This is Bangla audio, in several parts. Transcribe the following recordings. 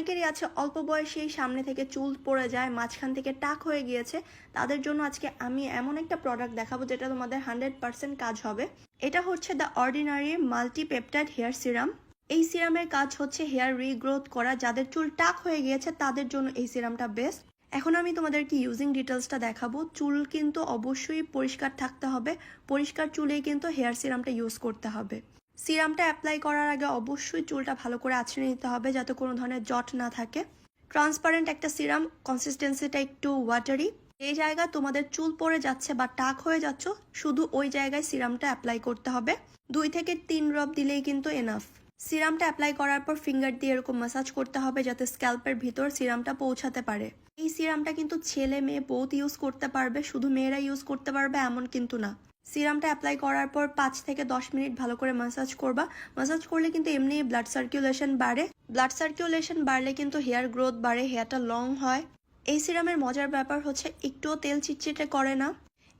অনেকেরই আছে অল্প বয়সেই সামনে থেকে চুল পড়ে যায়, মাঝখান থেকে টাক হয়ে গিয়েছে। তাদের জন্য আজকে আমি এমন একটা প্রোডাক্ট দেখাবো যেটা তোমাদের হান্ড্রেড পার্সেন্ট কাজ হবে। এটা হচ্ছে the ordinary multi peptide hair serum এই সিরামের কাজ হচ্ছে হেয়ার রিগ্রোথ করা, যাদের চুল টাক হয়ে গিয়েছে তাদের জন্য এই সিরামটা বেস্ট এখন আমি তোমাদেরকে ইউজিং ডিটেলসটা দেখাবো। চুল কিন্তু অবশ্যই পরিষ্কার থাকতে হবে, পরিষ্কার চুলেই কিন্তু হেয়ার সিরামটা ইউজ করতে হবে। সিরামটা অ্যাপ্লাই করার আগে অবশ্যই চুলটা ভালো করে আছড়ে নিতে হবে যাতে কোনো ধরনের জট না থাকে। ট্রান্সপারেন্ট একটা সিরাম কনসিস্টেন্সিটা একটু ওয়াটারি এই জায়গায় তোমাদের চুল পড়ে যাচ্ছে বা টাক হয়ে যাচ্ছ, শুধু ওই জায়গায় সিরামটা অ্যাপ্লাই করতে হবে। দুই থেকে তিন রব দিলেই কিন্তু এনাফ সিরামটা অ্যাপ্লাই করার পর ফিঙ্গার দিয়ে এরকম ম্যাসাজ করতে হবে যাতে স্ক্যাল্পের ভিতর সিরামটা পৌঁছাতে পারে। এই সিরামটা কিন্তু ছেলে মেয়ে বহুত ইউজ করতে পারবে, শুধু মেয়েরা ইউজ করতে পারবে এমন কিন্তু না। সিরামটা অ্যাপ্লাই করার পর পাঁচ থেকে দশ মিনিট ভালো করে মাসাজ করবা। মাসাজ করলে কিন্তু এমনি ব্লাড সার্কুলেশন বাড়ে। ব্লাড সার্কুলেশন বাড়লে কিন্তু হেয়ার গ্রোথ বাড়ে হেয়ারটা লং হয়। এই সিরামের মজার ব্যাপার হচ্ছে একটুও তেল চিটচিটে করে না।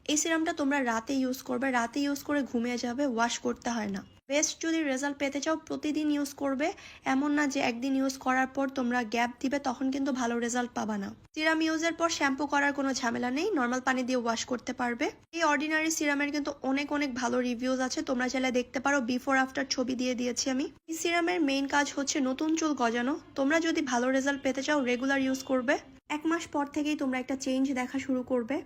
এই সিরামটা তোমরা রাতে ইউজ করবে। রাতে ইউজ করে ঘুমিয়ে যাবে ওয়াশ করতে হয় না। বেস্ট যদি রেজাল্ট পেতে চাও, প্রতিদিন ইউজ করবে। এমন না যে একদিন ইউজ করার পর তোমরা গ্যাপ দিবে, তখন কিন্তু ভালো রেজাল্ট পাবা না। সিরাম ইউজের পর শ্যাম্পু করার কোনো ঝামেলা নেই নর্মাল পানি দিয়ে ওয়াশ করতে পারবে। এই অর্ডিনারি সিরামের কিন্তু অনেক অনেক ভালো রিভিউজ আছে, তোমরা চাইলে দেখতে পারো বিফোর আফটার ছবি দিয়ে দিয়েছি আমি। এই সিরামের মেইন কাজ হচ্ছে নতুন চুল গজানো। তোমরা যদি ভালো রেজাল্ট পেতে চাও রেগুলার ইউজ করবে। এক মাস পর থেকেই তোমরা একটা চেঞ্জ দেখা শুরু করবে।